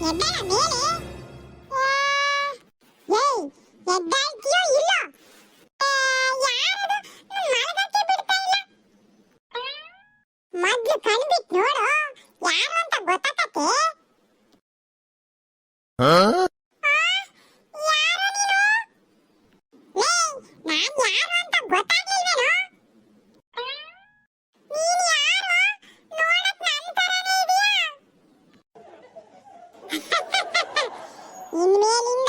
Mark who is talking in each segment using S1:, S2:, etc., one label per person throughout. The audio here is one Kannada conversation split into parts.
S1: ಎದ್ದಳ ಮೇಲೆ ಏಯ್ ಎದ್ದಾಳ್ತೀಯೋ ಇಲ್ಲೋ ಮೊದ್ಲು ಕಣ್ಬಿಟ್ ನೋಡು ಯಾರು ಅಂತ ಗೊತ್ತಾಗತ್ತೆ ಯಾರು ನೀನು ನಾನ್ ಯಾರು ಅಂತ ಗೊತ್ತಾಗ இனிமேல்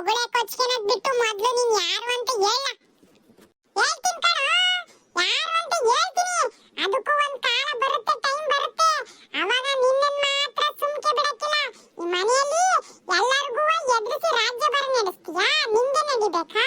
S1: ಹೊಗಳೇ ಕೊಚ್ಕೆನಕ್ ಬಿಟ್ಟು ಮೊದ್ಲು ನೀನ್ ಯಾರು ಅಂತ ಹೇಳ. ಹೇಳ್ತೀನಿ ಕಣ, ಯಾರು ಅಂತ ಹೇಳ್ತೀನಿ. ಅದಕ್ಕೂ ಒಂದ್ ಕಾಲ ಬರುತ್ತೆ ಟೈಮ್ ಬರುತ್ತೆ. ಅವಾಗ ನಿನ್ನನ್ ಮಾತ್ರ ಸುಮ್ಕೆ ಬಿಡಕ್ಕಿಲ್ಲ. ಈ ಮನೆಯಲ್ಲಿ ಎಲ್ಲರಿಗೂ ಎದುರಿಸಿ ರಾಜ್ಯ ಬರ ನಡೆಸ್ತೀಯಾ? ನಿಂಗೆ ನಡಿಬೇಕಾ?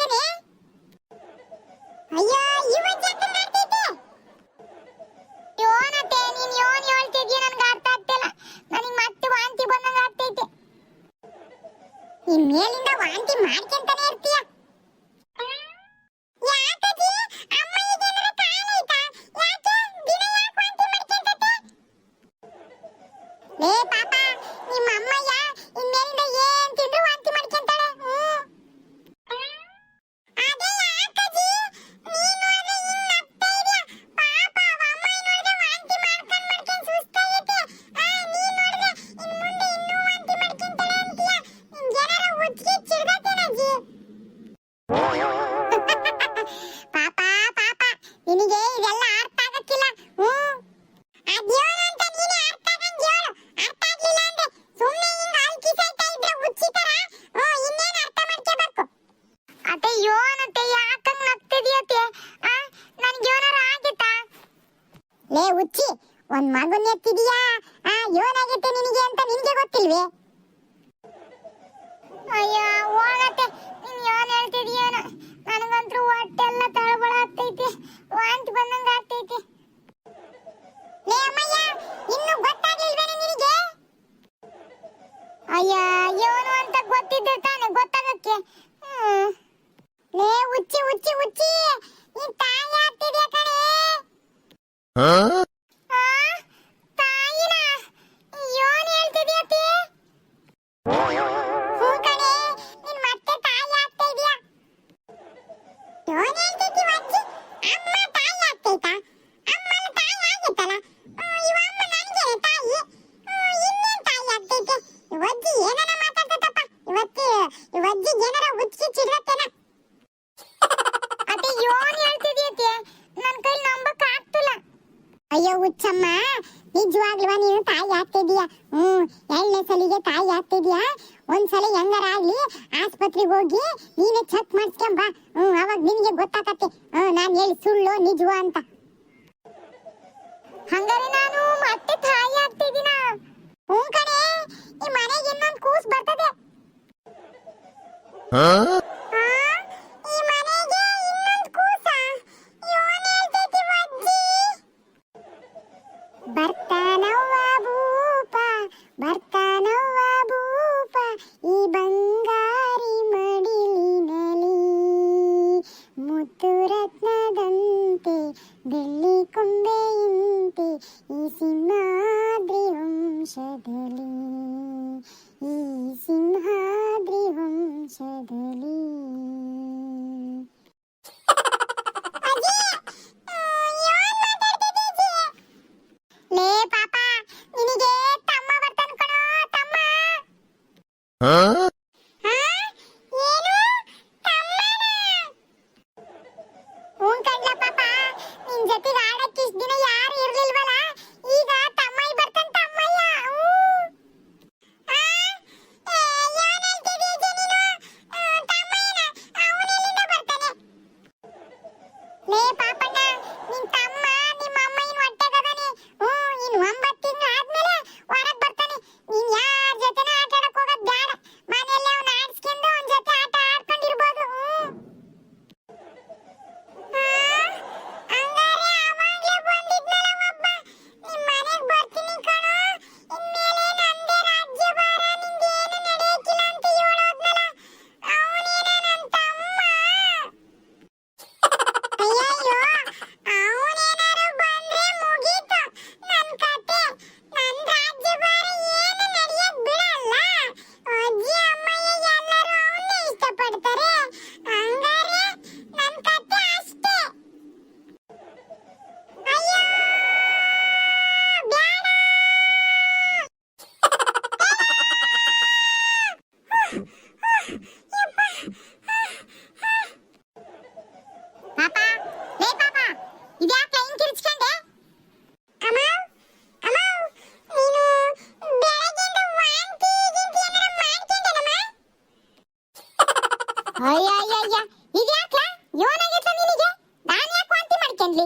S1: ಅವನ್ ಮಗನ್ ಎತ್ತಿದೀಯಾ? ಆ ಯೋನಾಗೈತೆ ನಿನಗೆ ಅಂತ ನಿನಗೆ ಗೊತ್ತಿಲ್ವೇ? ಅಯ್ಯೋ ಹೋಗತ್ತೆ. ನೀನ್ ಯೋನ್ ಹೇಳ್ತಿದೀಯೋನ ನನಗಂತೂ ಹೊಟ್ಟೆ ಎಲ್ಲ ತಳಬಳ ಆಗ್ತೈತಿ. ವಾಂತಿ ಬಂದಂಗ ಆಗ್ತೈತಿ. ಲೇ ಅಮ್ಮಯ್ಯ ಇನ್ನು ಗೊತ್ತಾಗ್ಲಿಲ್ವೇನೆ ನಿನಗೆ? ಅಯ್ಯ ಯೋನು ಅಂತ ಗೊತ್ತಿದ್ರೆ ತಾನೆ ಗೊತ್ತಾಗಕ್ಕೆ? ಲೇ ಉಚ್ಚಿ ಉಚ್ಚಿ ಉಚ್ಚಿ ನೀನ್ ತಾಯಿ ಆಗ್ತಿದ್ಯಾ ಕಣೆ? ಯೋನಿ ಅಂತೈತಿ ಅಜ್ಜಿ ಅಮ್ಮ ತಾಯಿ ಆಗ್ತೈತ ಅಮ್ಮನ ತಾಯಿ ಆಗಿತ್ತಲ್ಲ ಇವ ಅಮ್ಮ ನನಗೆ ತಾಯಿ. ಇನ್ನೇನ್ ತಾಯಿ ಆಗ್ತೈತೆ ಇವಜ್ಜಿ ಏನಾರ ಮಾತಾಡ್ತದಪ್ಪ ಇವತ್ತು, ಇವಜ್ಜಿ ಏನಾರ ಹುಚ್ಚಿ ಚಿಡ್ಲತ್ತೇನ ಅದೇ ಯೋನ್ ಹೇಳ್ತಿದ್ಯತೆ. ನನ್ನ ಕೈಲಿ ನಂಬಕ್ ಆಗ್ತಿಲ್ಲ. ಅಯ್ಯೋ ಹುಚ್ಚಮ್ಮ ನಿಜವಾಗ್ಲುವ ನೀನು ತಾಯಿ ಆಗ್ತಿದ್ಯಾ ಹ್ಮ್ ಎರಡನೇ ಸಲಿಗೆ ತಾಯಿ ಆಗ್ತಿದ್ಯಾ ಒಂದ್ಸಲ ಹೆಂಗಾರ ಆಗ್ಲಿ, ಆಸ್ಪತ್ರೆಗೆ ಹೋಗಿ ನೀನೇ ಚೆಕ್ ಮಾಡಿಸ್ಕೊಂಬ ಹ್ಮ್, ಅವಾಗ ನಿನ್ಗೆ ಗೊತ್ತಾಗತ್ತೆ ಹ್ಮ್, ನಾನು ಹೇಳಿ ಸುಳ್ಳು, ನಿಜವಾ ಅಂತ. ಹಂಗಾರೆ ನಾನು ಮತ್ತೆ ತಾಯಿ ಆಗ್ತಿದ್ದೀನ? ಹ್ಞೂ ಕಣೆ, ಈ ಮನೆಗೆ ಇನ್ನೊಂದು ಕೂಸು ಬರ್ತದೆ. Bart ಅಯ್ಯಯ್ಯಯ್ಯ ಇದ್ಯಾಕ ಯೋನಾಗಿತ್ತ ನಿನಗೆ? ನಾನು ಯಾಕೆ ವಾಂತಿ ಮಾಡ್ಕೊಂಡ್ಲಿ?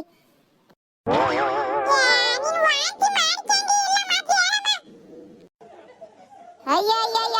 S1: ಅಯ್ಯಯ್ಯಯ್ಯ